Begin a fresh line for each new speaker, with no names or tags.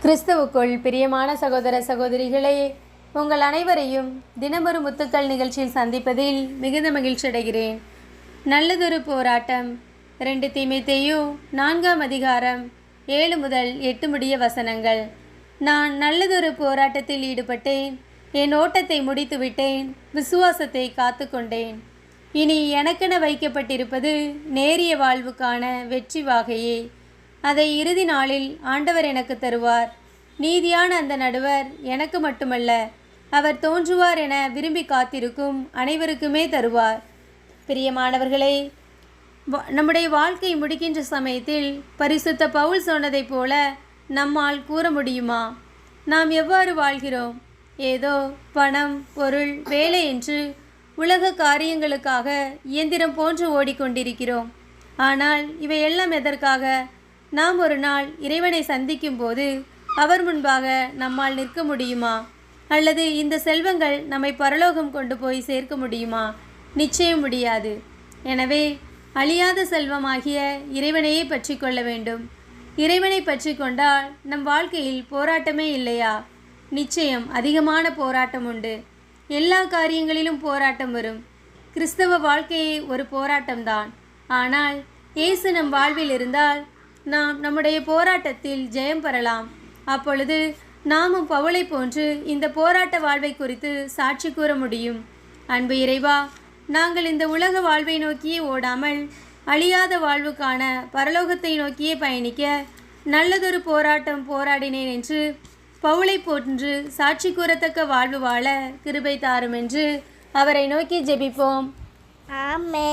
கிறிஸ்துவுக்குள் பிரியமான சகோதர சகோதரிகளே உங்கள் அனைவரையும் தினமொரு முத்துக்கள் நிகழ்ச்சியில் சந்திப்பதில் மிகுந்த மகிழ்ச்சி அடைகிறேன். நல்லதொரு போராட்டம். ரெண்டு தீமைத்தையோ நான்காம் அதிகாரம் ஏழு முதல் எட்டு முடிய வசனங்கள். நான் நல்லதொரு போராட்டத்தில் ஈடுபட்டேன். என் ஓட்டத்தை முடித்து விட்டேன் விசுவாசத்தை காத்துக்கொண்டேன். இனி எனக்கென வைக்கப்பட்டிருப்பது நேரிய வாழ்வுக்கான வெற்றி வாகையே. அதை இறுதி நாளில் ஆண்டவர் எனக்கு தருவார். நீதியான அந்த நடுவர் எனக்கு மட்டுமல்ல அவர் தோன்றுவார் என விரும்பி காத்திருக்கும் அனைவருக்குமே தருவார். பிரியமானவர்களே நம்முடைய வாழ்க்கை முடிக்கின்ற சமயத்தில் பரிசுத்த பவுல் சொன்னதைப் போல நம்மால் கூற முடியுமா? நாம் எவ்வாறு வாழ்கிறோம்? ஏதோ பணம் பொருள் வேலை என்று உலக காரியங்களுக்காக இயந்திரம் போன்று ஓடிக்கொண்டிருக்கிறோம். ஆனால் இவை எல்லாம் எதற்காக? நாம் ஒரு நாள் இறைவனை சந்திக்கும் போது அவர் முன்பாக நம்மால் நிற்க முடியுமா? அல்லது இந்த செல்வங்கள் நம்மை பரலோகம் கொண்டு போய் சேர்க்க முடியுமா? நிச்சயம் முடியாது. எனவே அழியாத செல்வமாகிய இறைவனையே பற்றி கொள்ள வேண்டும். இறைவனை பற்றி கொண்டால் நம் வாழ்க்கையில் போராட்டமே இல்லையா? நிச்சயம் அதிகமான போராட்டம் உண்டு. எல்லா காரியங்களிலும் போராட்டம் வரும். கிறிஸ்தவ வாழ்க்கையே ஒரு போராட்டம்தான். ஆனால் இயேசு நம் வாழ்வில் இருந்தால் நாம் நம்முடைய போராட்டத்தில் ஜெயம் பெறலாம். அப்பொழுது நாமும் பவுளை போன்று இந்த போராட்ட வாழ்வை குறித்து சாட்சி கூற முடியும். அன்பு இறைவா நாங்கள் இந்த உலக வாழ்வை நோக்கியே ஓடாமல் அழியாத வாழ்வுக்கான பரலோகத்தை நோக்கியே பயணிக்க நல்லதொரு போராட்டம் போராடினேன் என்று பவுளை போன்று சாட்சி கூறத்தக்க வாழ்வு வாழ கிருபை தாரும் என்று அவரை நோக்கி ஜெபிப்போம்.
ஆமே